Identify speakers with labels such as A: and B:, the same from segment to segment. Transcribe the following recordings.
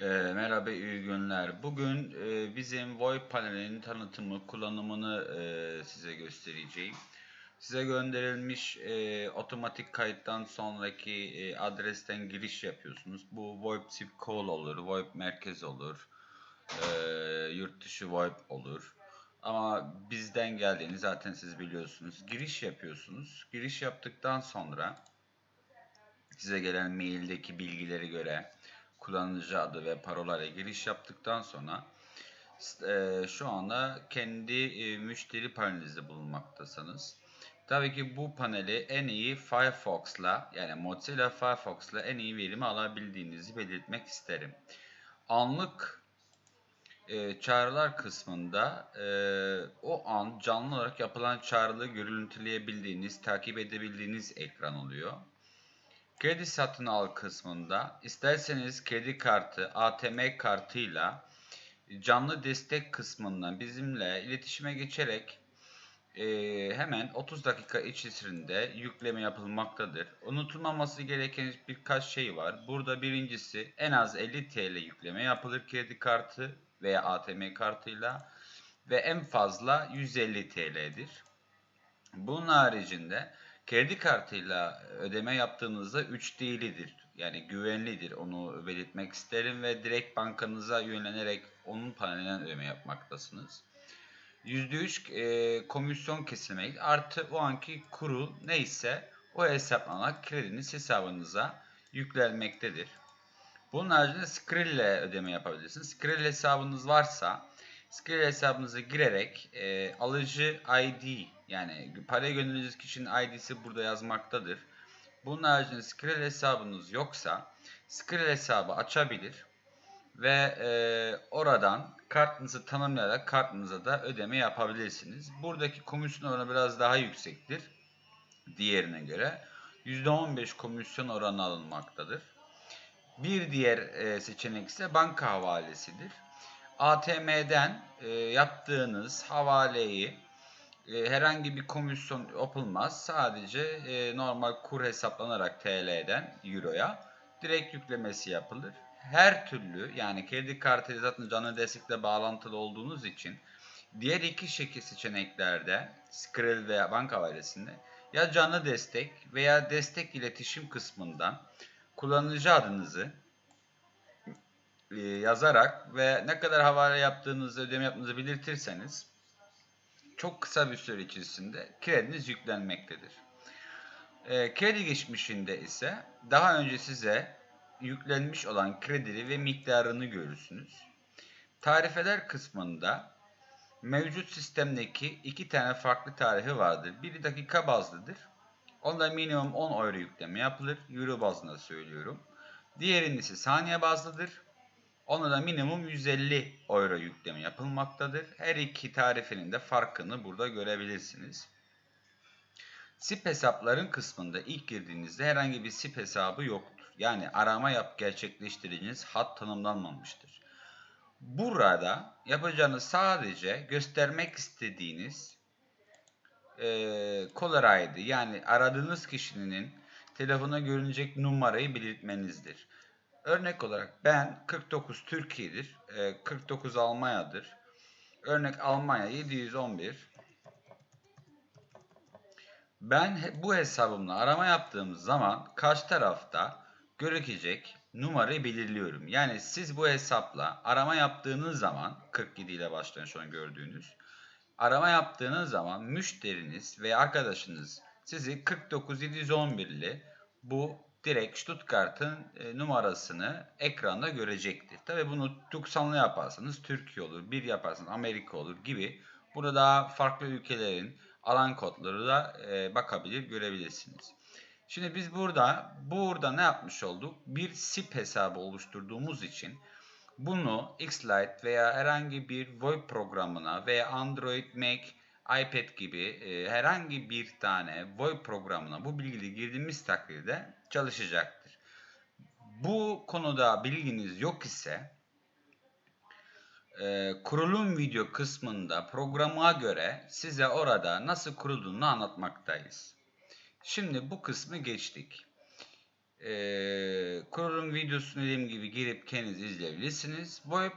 A: Ee, merhaba, iyi günler. Bugün e, bizim VoIP panelinin tanıtımı, kullanımını e, size göstereceğim. Size gönderilmiş e, otomatik kayıttan sonraki e, adresten giriş yapıyorsunuz. Bu VoIP tip call olur, VoIP merkez olur, e, yurt dışı VoIP olur. Ama bizden geldiğini zaten siz biliyorsunuz. Giriş yapıyorsunuz. Giriş yaptıktan sonra size gelen maildeki bilgileri göre kullanıcı adı ve parolayla giriş yaptıktan sonra e, şu anda kendi e, müşteri panelinizde bulunmaktasınız. Tabii ki bu paneli en iyi Firefox'la yani Mozilla Firefox'la en iyi verimi alabildiğinizi belirtmek isterim. Anlık e, çağrılar kısmında e, o an canlı olarak yapılan çağrıları görüntüleyebildiğiniz, takip edebildiğiniz ekran oluyor. Kredi satın al kısmında isterseniz kredi kartı, ATM kartıyla canlı destek kısmından bizimle iletişime geçerek e, hemen 30 dakika içerisinde yükleme yapılmaktadır. Unutulmaması gereken birkaç şey var. Burada birincisi en az 50 TL yükleme yapılır kredi kartı veya ATM kartıyla ve en fazla 150 TL'dir. Bunun haricinde kredi kartıyla ödeme yaptığınızda 3 değilidir. Yani güvenlidir onu belirtmek isterim ve direkt bankanıza yönlenerek onun panelinden ödeme yapmaktasınız. %3 e, komisyon kesilmek artı o anki kuru neyse o hesaplanarak krediniz hesabınıza yüklenmektedir. Bunun haricinde Skrill ile ödeme yapabilirsiniz. Skrill hesabınız varsa Skrill hesabınıza girerek e, alıcı ID yani para gönderdiğiniz kişinin ID'si burada yazmaktadır. Bunun haricinde Skrill hesabınız yoksa Skrill hesabı açabilir ve e, oradan kartınızı tanımlayarak kartınıza da ödeme yapabilirsiniz. Buradaki komisyon oranı biraz daha yüksektir diğerine göre. %15 komisyon oranı alınmaktadır. Bir diğer e, seçenek ise banka havalesidir. ATM'den e, yaptığınız havaleyi e, herhangi bir komisyon yapılmaz. Sadece e, normal kur hesaplanarak TL'den Euro'ya direkt yüklemesi yapılır. Her türlü yani kredi kartı zaten canlı destekle bağlantılı olduğunuz için diğer iki şekil seçeneklerde Skrill veya banka havalesinde ya canlı destek veya destek iletişim kısmından kullanıcı adınızı e, yazarak ve ne kadar havale yaptığınızı, ödeme yaptığınızı belirtirseniz çok kısa bir süre içerisinde krediniz yüklenmektedir. E, kredi geçmişinde ise daha önce size yüklenmiş olan kredili ve miktarını görürsünüz. Tarifeler kısmında mevcut sistemdeki iki tane farklı tarifi vardır. Biri dakika bazlıdır. Onda minimum 10 euro yükleme yapılır. Euro bazında söylüyorum. Diğerinin ise saniye bazlıdır. Ona da minimum 150 euro yükleme yapılmaktadır. Her iki tarifinin de farkını burada görebilirsiniz. SIP hesapların kısmında ilk girdiğinizde herhangi bir SIP hesabı yoktur. Yani arama yap gerçekleştirdiğiniz hat tanımlanmamıştır. Burada yapacağınız sadece göstermek istediğiniz e, caller ID yani aradığınız kişinin telefona görünecek numarayı belirtmenizdir. Örnek olarak ben 49 Türkiye'dir, 49 Almanya'dır. Örnek Almanya 711. Ben bu hesabımla arama yaptığım zaman karşı tarafta görükecek numarayı belirliyorum. Yani siz bu hesapla arama yaptığınız zaman 47 ile başlayan şu an gördüğünüz arama yaptığınız zaman müşteriniz ve arkadaşınız sizi 49711 ile bu direkt Stuttgart'ın e, numarasını ekranda görecektir. Tabi bunu 90'lı yaparsanız Türkiye olur, bir yaparsanız Amerika olur gibi burada daha farklı ülkelerin alan kodları da e, bakabilir, görebilirsiniz. Şimdi biz burada burada ne yapmış olduk? Bir SIP hesabı oluşturduğumuz için bunu Xlite veya herhangi bir VoIP programına veya Android, Mac, iPad gibi e, herhangi bir tane VoIP programına bu bilgileri girdiğimiz takdirde çalışacaktır. Bu konuda bilginiz yok ise e, kurulum video kısmında programa göre size orada nasıl kurulduğunu anlatmaktayız. Şimdi bu kısmı geçtik. Ee, kurulum videosunu dediğim gibi girip kendiniz izleyebilirsiniz. VoIP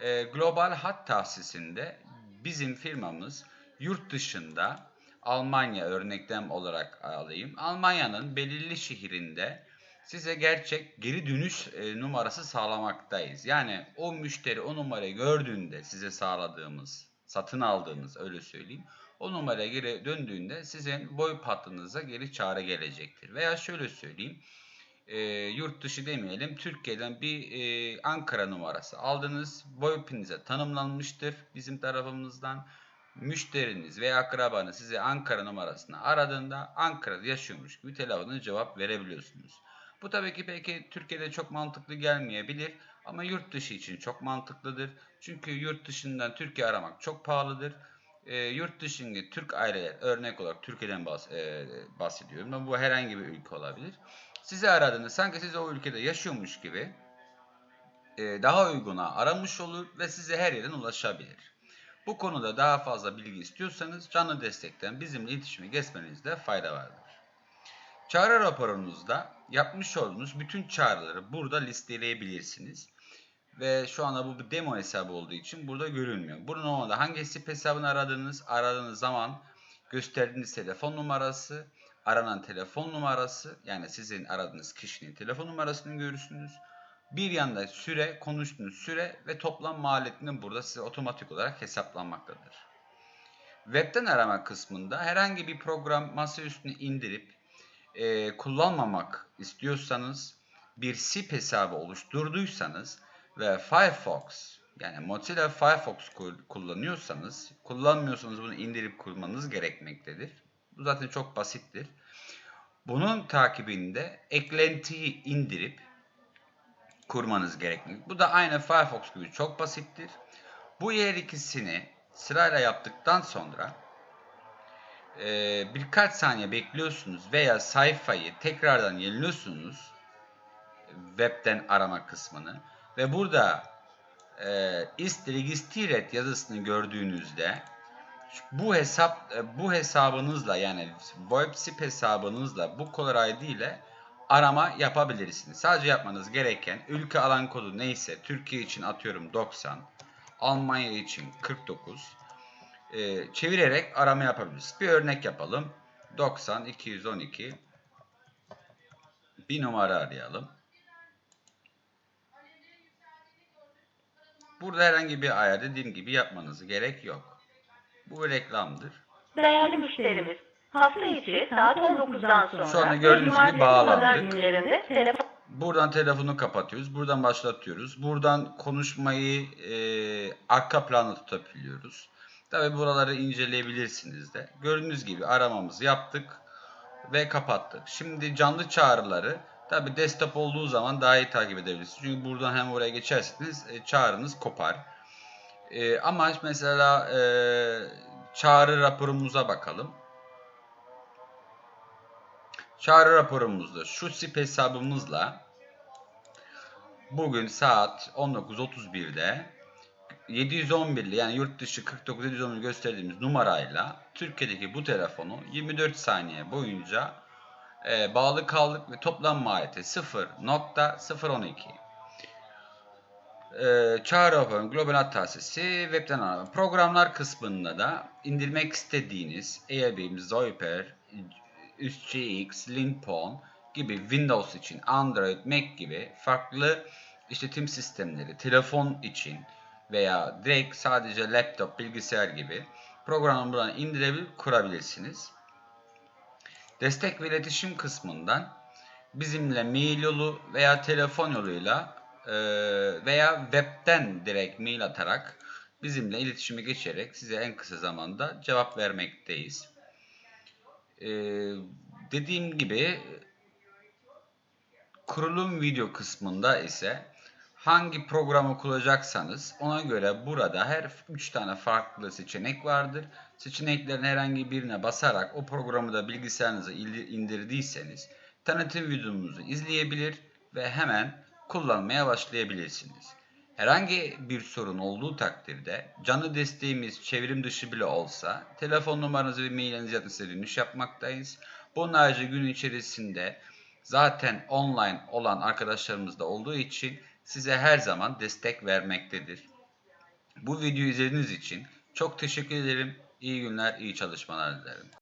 A: e, global hat tahsisinde bizim firmamız yurt dışında Almanya örneklem olarak alayım. Almanya'nın belirli şehrinde size gerçek geri dönüş e, numarası sağlamaktayız. Yani o müşteri o numarayı gördüğünde size sağladığımız, satın aldığınız öyle söyleyeyim. O numaraya geri döndüğünde sizin boy hattınıza geri çağrı gelecektir. Veya şöyle söyleyeyim. E, yurt dışı demeyelim. Türkiye'den bir e, Ankara numarası aldınız. Boy pinize tanımlanmıştır bizim tarafımızdan. Müşteriniz veya akrabanız size Ankara numarasını aradığında Ankara'da yaşıyormuş gibi telefona cevap verebiliyorsunuz. Bu tabii ki belki Türkiye'de çok mantıklı gelmeyebilir ama yurt dışı için çok mantıklıdır. Çünkü yurt dışından Türkiye aramak çok pahalıdır. E, yurt dışında Türk aileler örnek olarak Türkiye'den bahs e, bahsediyorum ama bu herhangi bir ülke olabilir. Sizi aradığında sanki siz o ülkede yaşıyormuş gibi e, daha uyguna aramış olur ve size her yerden ulaşabilir. Bu konuda daha fazla bilgi istiyorsanız canlı destekten bizimle iletişime geçmenizde fayda vardır. Çağrı raporunuzda yapmış olduğunuz bütün çağrıları burada listeleyebilirsiniz. Ve şu anda bu bir demo hesabı olduğu için burada görünmüyor. Burada normalde hangi hesap hesabını aradığınız, aradığınız zaman gösterdiğiniz telefon numarası, aranan telefon numarası yani sizin aradığınız kişinin telefon numarasını görürsünüz. Bir yanda süre, konuştuğunuz süre ve toplam maliyetinin burada size otomatik olarak hesaplanmaktadır. Webten arama kısmında herhangi bir program masa üstüne indirip e, kullanmamak istiyorsanız bir SIP hesabı oluşturduysanız ve Firefox yani Mozilla Firefox kullanıyorsanız kullanmıyorsanız bunu indirip kurmanız gerekmektedir. Bu zaten çok basittir. Bunun takibinde eklentiyi indirip kurmanız gerekmektedir. Bu da aynı Firefox gibi çok basittir. Bu yer ikisini sırayla yaptıktan sonra e, birkaç saniye bekliyorsunuz veya sayfayı tekrardan yeniliyorsunuz webten arama kısmını ve burada e, ist registriert yazısını gördüğünüzde bu hesap e, bu hesabınızla yani WebSip hesabınızla bu Caller ID ile arama yapabilirsiniz. Sadece yapmanız gereken ülke alan kodu neyse Türkiye için atıyorum 90, Almanya için 49 e, çevirerek arama yapabiliriz. Bir örnek yapalım. 90 212 bir numara arayalım. Burada herhangi bir ayar dediğim gibi yapmanız gerek yok. Bu bir reklamdır.
B: Değerli müşterimiz, hafta içi saat 19'dan sonra
A: anda gördüğünüz gibi bağlandık.
B: telefon
A: Buradan telefonu kapatıyoruz. Buradan başlatıyoruz. Buradan konuşmayı e, arka planda tutabiliyoruz. Tabi buraları inceleyebilirsiniz de. Gördüğünüz gibi aramamızı yaptık ve kapattık. Şimdi canlı çağrıları tabi desktop olduğu zaman daha iyi takip edebilirsiniz. Çünkü buradan hem oraya geçerseniz e, çağrınız kopar. E, ama mesela e, çağrı raporumuza bakalım. Çağrı raporumuzda şu SIP hesabımızla bugün saat 19.31'de 711'li yani yurt dışı 49711 gösterdiğimiz numarayla Türkiye'deki bu telefonu 24 saniye boyunca e, bağlı kaldık ve toplam maliyeti 0.012. E, Çağrı Open Global Hat Tahsisi webden alan programlar kısmında da indirmek istediğiniz EAB, Zoyper, 3CX, Linpon gibi Windows için, Android, Mac gibi farklı işletim sistemleri, telefon için veya direkt sadece laptop, bilgisayar gibi programı buradan indirebilip kurabilirsiniz. Destek ve iletişim kısmından bizimle mail yolu veya telefon yoluyla e, veya webten direkt mail atarak bizimle iletişime geçerek size en kısa zamanda cevap vermekteyiz. Ee, dediğim gibi kurulum video kısmında ise hangi programı kullanacaksanız ona göre burada her 3 tane farklı seçenek vardır. Seçeneklerin herhangi birine basarak o programı da bilgisayarınıza indirdiyseniz tanıtım videomuzu izleyebilir ve hemen kullanmaya başlayabilirsiniz. Herhangi bir sorun olduğu takdirde canlı desteğimiz çevrim dışı bile olsa telefon numaranızı ve mailinizi yatırsa dönüş yapmaktayız. Bunun ayrıca gün içerisinde zaten online olan arkadaşlarımız da olduğu için size her zaman destek vermektedir. Bu videoyu izlediğiniz için çok teşekkür ederim. İyi günler, iyi çalışmalar dilerim.